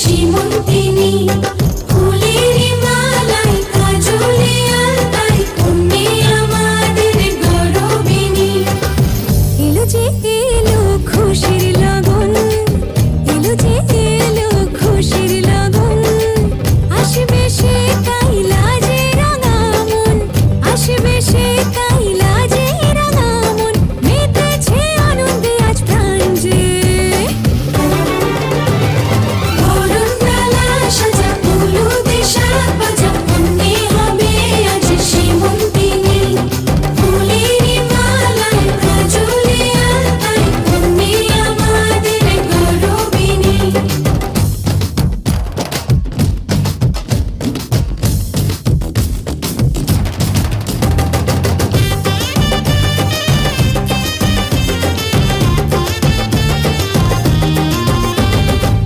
Simantini